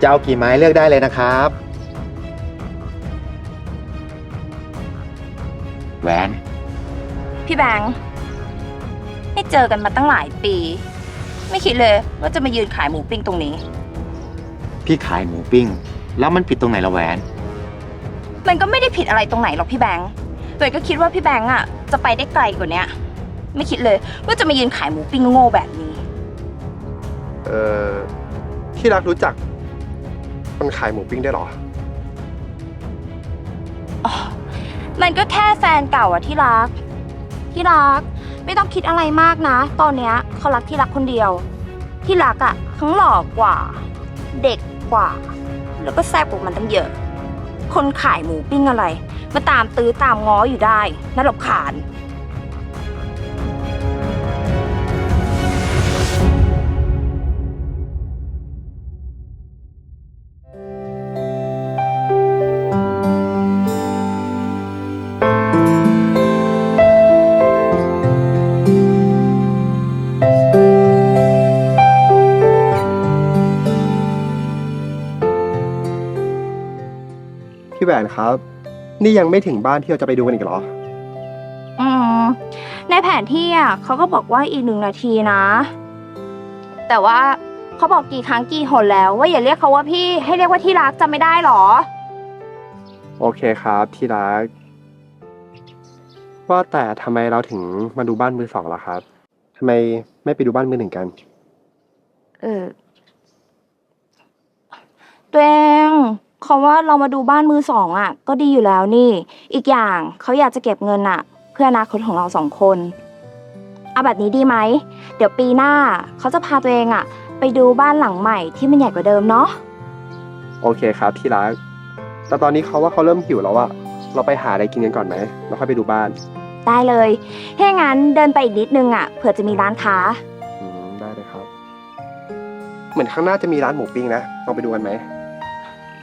จะเอากี่ไม้เลือกได้เลยนะครับ แหวน พี่แบงค์ไม่เจอกันมาตั้งหลายปี ไม่คิดเลยว่าจะมายืนขายหมูปิ้งตรงนี้ พี่ขายหมูปิ้ง แล้วมันผิดตรงไหนละแหวน มันก็ไม่ได้ผิดอะไรตรงไหนหรอกพี่แบงค์ตัวเองก็คิดว่าพี่แบงค์อะจะไปได้ไกลกว่าเนี้ย ไม่คิดเลยว่าจะมายืนขายหมูปิ้งโง่ๆแบบนี้ เอ่อที่รักรู้จัก คนขายหมูปิ้งได้เหรอ อ๋อมันก็แค่แฟนเก่าอะที่รัก ที่รัก ไม่ต้องคิดอะไรมากนะ ตอนเนี้ยเขารักที่รักคนเดียว ที่รักอะทั้งหล่อกว่า เด็กกว่า แล้วก็แซ่บกว่ามันตั้งเยอะ คนขายหมูปิ้งอะไร มาตามตื้อตามง้ออยู่ได้น่ารำคาญ พี่แหวนครับ นี่ยังไม่ถึงบ้านที่เราจะไปดูกันอีกเหรอ อืมในแผนที่อะเขาก็บอกว่าอีกหนึ่งนาทีนะ แต่ว่าเขาบอกกี่ครั้งกี่หนแล้ว ว่าอย่าเรียกเขาว่าพี่ให้เรียกว่าที่รักจำไม่ได้หรอ โอเคครับที่รัก ว่าแต่ทำไมเราถึงมาดูบ้านมือสองล่ะครับทำไมไม่ไปดูบ้านมือหนึ่งกัน เออตัวเอง เขาว่าเรามาดูบ้านมือสองอะ ก็ดีอยู่แล้วนี่ อีกอย่างเขาอยากจะเก็บเงินอะ เพื่ออนาคตของเราสองคน เอาแบบนี้ดีไหม เดี๋ยวปีหน้าเขาจะพาตัวเองอะ ไปดูบ้านหลังใหม่ที่มันใหญ่กว่าเดิมเนาะ โอเคครับที่รัก แต่ตอนนี้เขาว่าเขาเริ่มหิวแล้วอะเราไปหาอะไรกินกันก่อนไหมแล้วค่อยไปดูบ้านได้เลยถ้างั้นเดินไปอีกนิดนึงอะ เผื่อจะมีร้านค้า อืมได้เลยครับ เหมือนข้างหน้าจะมีร้านหมูปิ้งนะลองไปดูกันไหม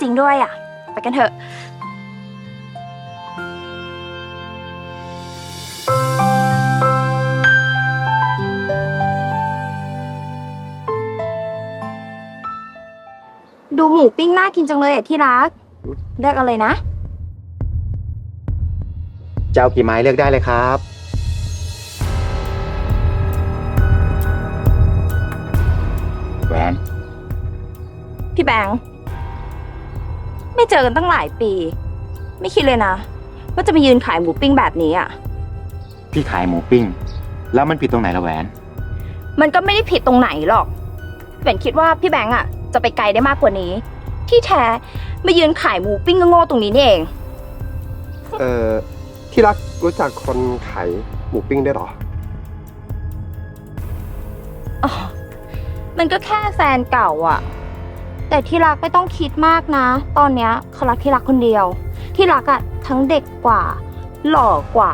จริงด้วยอะ ไปกันเถอะ ดูหมูปิ้งน่ากินจังเลยอะที่รัก เลือกเอะไรนะ จะเอากี่ไม้เลือกได้เลยครับ แหวน พี่แบงค์ ไม่เจอกันตั้งหลายปี ไม่คิดเลยนะ ว่าจะมายืนขายหมูปิ้งแบบนี้อะ พี่ขายหมูปิ้ง แล้วมันผิดตรงไหนละแหวน มันก็ไม่ได้ผิดตรงไหนหรอกแหวนคิดว่าพี่แบงค์อะจะไปไกลได้มากกว่านี้ ที่แท้มายืนขายหมูปิ้งโง่ๆตรงนี้นี่เอง เอ่อที่รักรู้จักคนขายหมูปิ้งได้วยเหรออ๋อมันก็แค่แฟนเก่าอะ แต่ที่รักไม่ต้องคิดมากนะ ตอนเนี้ยเขารักที่รักคนเดียว ที่รักอะทั้งเด็กกว่า หล่อกว่า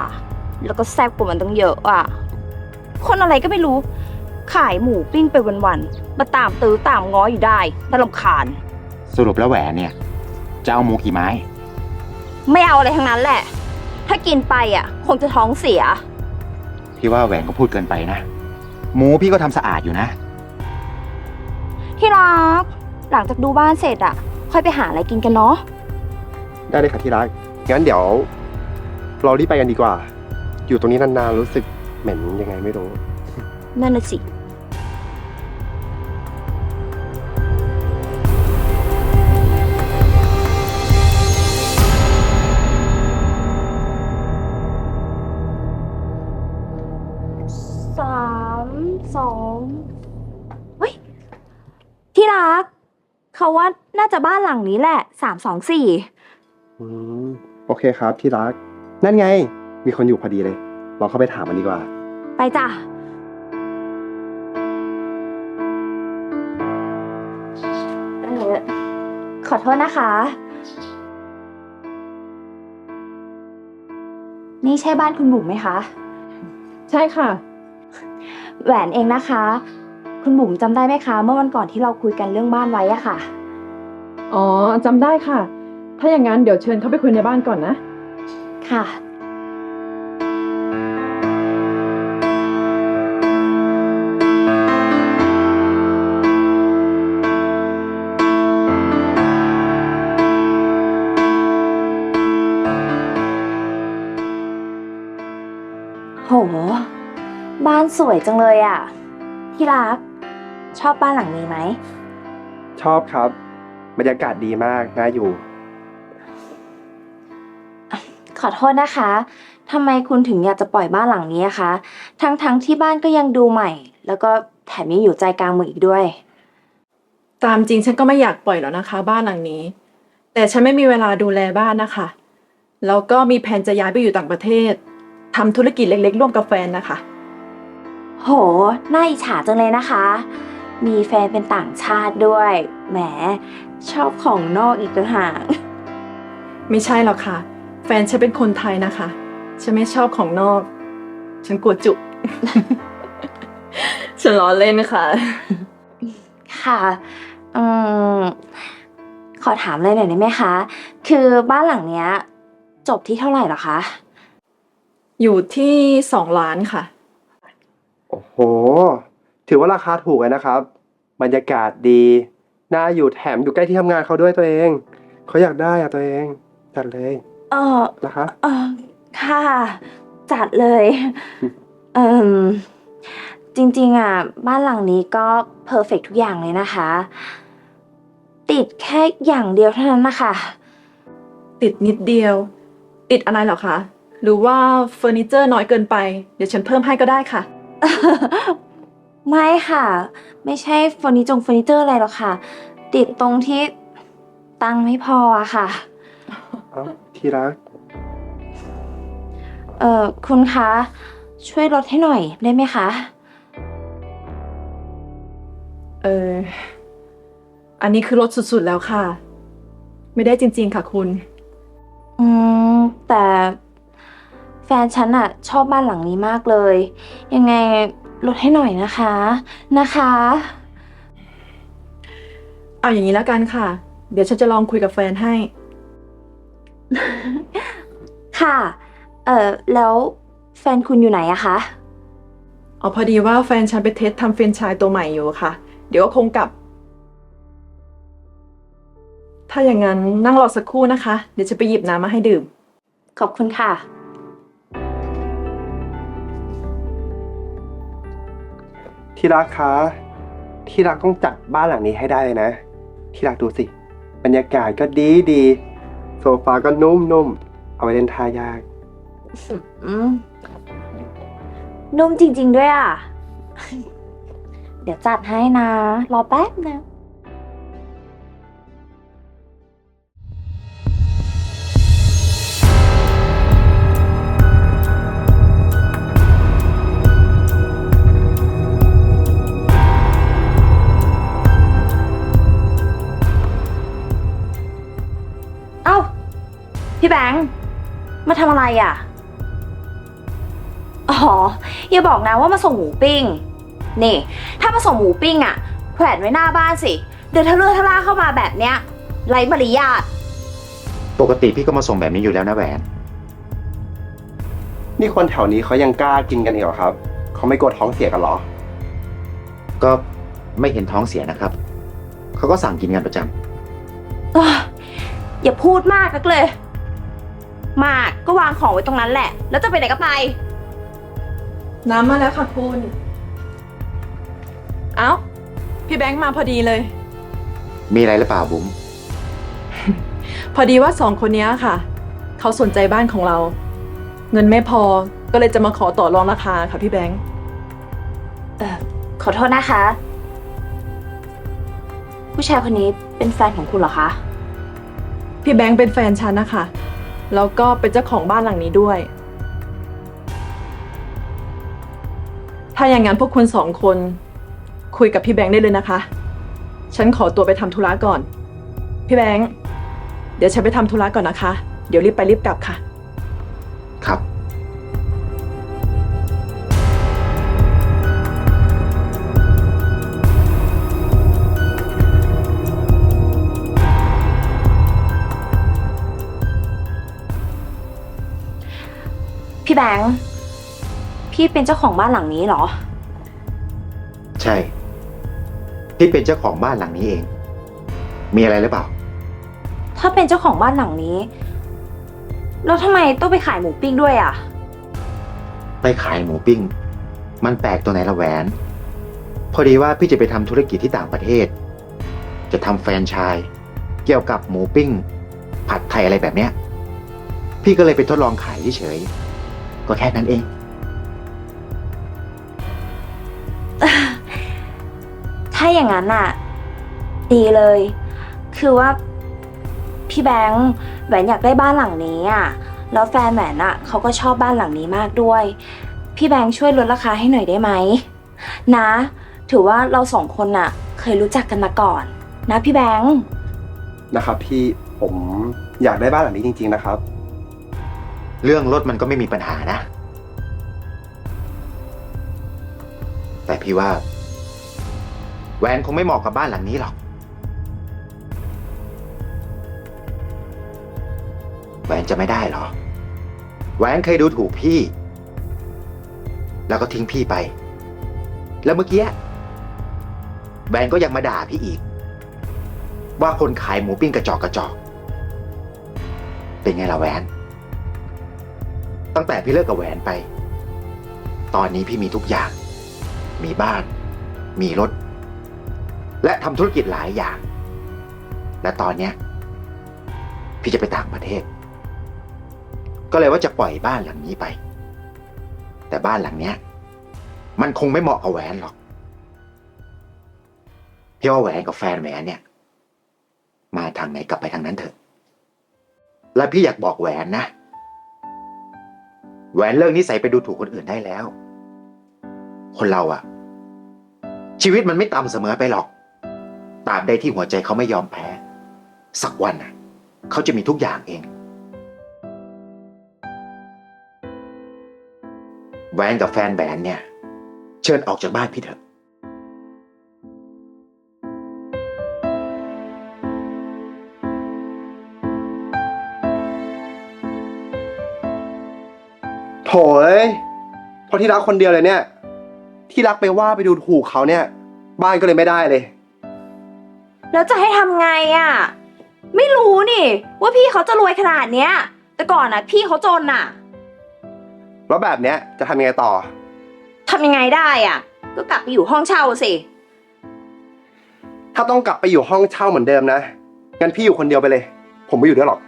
แล้วก็แซ่บกว่ามันตั้งเยอะอะคนอะไรก็ไม่รู้ ขายหมูปิ้งไปวันๆมาตามตื้อตามง้ออยู่ได้น่ารำคาญ สรุปแล้วแหวนเนี่ย จะเอาหมูกี่ไม้ ไม่เอาอะไรทั้งนั้นแหละ ถ้ากินไปอะคงจะท้องเสีย พี่ว่าแหวนก็พูดเกินไปนะ หมูพี่ก็ทำสะอาดอยู่นะ ที่รัก หลังจากดูบ้านเสร็จอะค่อยไปหาอะไรกินกันเนาะ ได้เลยค่ะที่รัก งั้นเดี๋ยว เรารีบไปกันดีกว่า อยู่ตรงนี้นานๆรู้สึกเหม็นยังไงไม่รู้ นั่นน่ะสิ สาม สอง เฮ้ย ที่รัก เขาว่าน่าจะบ้านหลังนี้แหละสามสองสี่อืมโอเคครับที่รัก นั่นไง มีคนอยู่พอดีเลย เราเข้าไปถามมันดีกว่า ไปจ้ะ เออขอโทษนะคะ นี่ใช่บ้านคุณบุ๋มไหมคะ ใช่ค่ะ แหวนเองนะคะ คุณบุ๋มจำได้ไหมคะ เมื่อวันก่อนที่เราคุยกันเรื่องบ้านไว้อะค่ะ อ๋อจำได้ค่ะ ถ้าอย่างนั้นเดี๋ยวเชิญเขาไปคุยในบ้านก่อนนะ ค่ะ โห บ้านสวยจังเลยอะที่รัก ชอบบ้านหลังนี้ไหม ชอบครับ บรรยากาศดีมากน่าอยู่ ขอโทษนะคะทำไมคุณถึงอยากจะปล่อยบ้านหลังนี้อะคะ ทั้งๆที่บ้านก็ยังดูใหม่ แล้วก็แถมยังอยู่ใจกลางเมืองอีกด้วย ตามจริงฉันก็ไม่อยากปล่อยแล้วนะคะ บ้านหลังนี้ แต่ฉันไม่มีเวลาดูแลบ้านนะคะ แล้วก็มีแผนจะย้ายไปอยู่ต่างประเทศทำธุรกิจเล็กๆ ร่วมกับแฟนนะคะ โห น่าอิจฉาจังเลยนะคะ มีแฟนเป็นต่างชาติด้วย แหม ชอบของนอกอีกต่างหาก ไม่ใช่หรอกค่ะ แฟนฉันเป็นคนไทยนะคะ ฉันไม่ชอบของนอก ฉันกลัวจุ ฉันล้อเล่นค่ะ ค่ะอืมขอถามเลยหน่อยได้ไหมคะ คือบ้านหลังเนี้ย จบที่เท่าไหร่เหรอคะ อยู่ที่สองล้านค่ะ โอ้โห ถือว่าราคาถูกเลยนะครับ บรรยากาศดี น่าอยู่แถมอยู่ใกล้ที่ทำงานเขาด้วยตัวเอง เขาอยากได้อะตัวเอง จัดเลยเออนะคะ เออค่ะ จัดเลย เอมจริงๆอะ บ้านหลังนี้ก็เพอร์เฟกทุกอย่างเลยนะคะ ติดแค่อย่างเดียวเท่านั้นนะคะ ติดนิดเดียว ติดอะไรเหรอคะ หรือว่าเฟอร์นิเจอร์น้อยเกินไป เดี๋ยวฉันเพิ่มให้ก็ได้ค่ะ ไม่ค่ะ ไม่ใช่เฟอร์นิจงเฟอร์นิเจอร์อะไรหรอกค่ะ ติดตรงที่ตังค์ไม่พออะค่ะ เอ้าที่รัก เอ่อคุณคะช่วยลดให้หน่อยได้ไหมคะ เออ อันนี้คือลดสุดๆแล้วค่ะ ไม่ได้จริงๆค่ะคุณ อืม แต่แฟนฉันอะชอบบ้านหลังนี้มากเลย ยังไง ลดให้หน่อยนะคะ นะคะ เอาอย่างนี้แล้วกันค่ะ เดี๋ยวฉันจะลองคุยกับแฟนให้ ค่ะ เอ่อ แล้วแฟนคุณอยู่ไหนอะคะ เอาพอดีว่าแฟนฉันไปเทสทำเฟรนไชส์ตัวใหม่อยู่ค่ะ เดี๋ยวก็คงกลับ ถ้าอย่างนั้นนั่งรอสักครู่นะคะ เดี๋ยวจะไปหยิบน้ำมาให้ดื่ม ขอบคุณค่ะ ที่รักคะที่รักต้องจัดบ้านหลังนี้ให้ได้เลยนะ ที่รักดูสิ บรรยากาศก็ดีดีโซฟาก็นุ่มๆเอาไว้เล่นท่ายาก อืมนุ่มจริง ๆ ด้วยอะ เดี๋ยวจัดให้นะ รอแป๊บนะ พี่แบงค์มาทำอะไรอะ อ๋อ อย่าบอกนะว่ามาส่งหมูปิ้ง นี่ ถ้ามาส่งหมูปิ้งอะแขวนไว้หน้าบ้านสิ เดินทะเลาะทะล่าเข้ามาแบบเนี้ยไร้มารยาทปกติพี่ก็มาส่งแบบนี้อยู่แล้วนะแหวน นี่คนแถวนี้เขายังกล้ากินกันอีกเหรอครับ เขาไม่กลัวท้องเสียกันเหรอ ก็ไม่เห็นท้องเสียนะครับ เขาก็สั่งกินกันประจำเอ้ออย่าพูดมากนักเลย มากก็วางของไว้ตรงนั้นแหละ แล้วจะไปไหนก็ไป น้ำมาแล้วค่ะคุณ เอ้า พี่แบงค์มาพอดีเลย มีอะไรหรือเปล่าบุ๋มพอดีว่าสองคนเนี้ยค่ะ เขาสนใจบ้านของเรา เงินไม่พอก็เลยจะมาขอต่อรองราคาค่ะพี่แบงค์เออขอโทษนะคะ ผู้ชายคนนี้เป็นแฟนของคุณเหรอคะ พี่แบงค์เป็นแฟนฉันนะคะ แล้วก็เป็นเจ้าของบ้านหลังนี้ด้วย ถ้าอย่างนั้นพวกคุณสองคนคุยกับพี่แบงค์ได้เลยนะคะ ฉันขอตัวไปทำธุระก่อน พี่แบงค์ เดี๋ยวฉันไปทำธุระก่อนนะคะ เดี๋ยวรีบไปรีบกลับค่ะ ครับ แบงค์พี่เป็นเจ้าของบ้านหลังนี้เหรอ ใช่ พี่เป็นเจ้าของบ้านหลังนี้เอง มีอะไรหรือเปล่า ถ้าเป็นเจ้าของบ้านหลังนี้ แล้วทำไมต้องไปขายหมูปิ้งด้วยอะ ไปขายหมูปิ้ง มันแปลกตัวไหนละแหวน พอดีว่าพี่จะไปทำธุรกิจที่ต่างประเทศ จะทำแฟรนไชส์เกี่ยวกับหมูปิ้ง ผัดไทยอะไรแบบเนี้ย พี่ก็เลยไปทดลองขายเฉยๆ ก็แค่นั้นเอง ถ้าอย่างนั้นน่ะดีเลย คือว่า พี่แบงค์แหวนอยากได้บ้านหลังนี้อะแล้วแฟนแหวนอะเขาก็ชอบบ้านหลังนี้มากด้วย พี่แบงค์ช่วยลดราคาให้หน่อยได้ไหมนะ ถือว่าเราสองคนน่ะเคยรู้จักกันมาก่อน นะพี่แบงค์นะครับพี่ผมอยากได้บ้านหลังนี้จริง ๆ นะครับ เรื่องรถมันก็ไม่มีปัญหานะ แต่พี่ว่า แหวนคงไม่เหมาะกับบ้านหลังนี้หรอก แหวนจะไม่ได้หรอ แหวนเคยดูถูกพี่ แล้วก็ทิ้งพี่ไป แล้วเมื่อกี้แหวนก็ยังมาด่าพี่อีก ว่าคนขายหมูปิ้งกระจอกกระจอก เป็นไงล่ะแหวน ตั้งแต่พี่เลิกกับแหวนไป ตอนนี้พี่มีทุกอย่าง มีบ้าน มีรถ และทำธุรกิจหลายอย่าง และตอนเนี้ยพี่จะไปต่างประเทศ ก็เลยว่าจะปล่อยบ้านหลังนี้ไป แต่บ้านหลังเนี้ย มันคงไม่เหมาะกับแหวนหรอกพี่ว่าแหวนกับแฟนแหวนเนี่ย มาทางไหนกลับไปทางนั้นเถอะ และพี่อยากบอกแหวนนะ แหวนเลิกนิสัยไปดูถูกคนอื่นได้แล้ว คนเราอะชีวิตมันไม่ต่ำเสมอไปหรอกตราบใดที่หัวใจเขาไม่ยอมแพ้ สักวันอะเขาจะมีทุกอย่างเอง แหวนกับแฟนแหวนเนี่ย เชิญออกจากบ้านพี่เถอะ โถเอ้ยเพราะที่รักคนเดียวเลยเนี่ย ที่รักไปว่าไปดูถูกเขาเนี่ย บ้านก็เลยไม่ได้เลย แล้วจะให้ทำไงอะ ไม่รู้นี่ ว่าพี่เขาจะรวยขนาดเนี้ย แต่ก่อนอะ พี่เขาจนอะแล้วแบบเนี้ยจะทำยังไงต่อทำยังไงได้อะ ก็กลับไปอยู่ห้องเช่าสิถ้าต้องกลับไปอยู่ห้องเช่าเหมือนเดิมนะงั้นพี่อยู่คนเดียวไปเลย ผมไม่อยู่ด้วยหรอก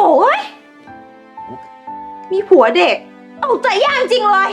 เอ้ยมีผัวเด็ก เอาใจยากจริงเลย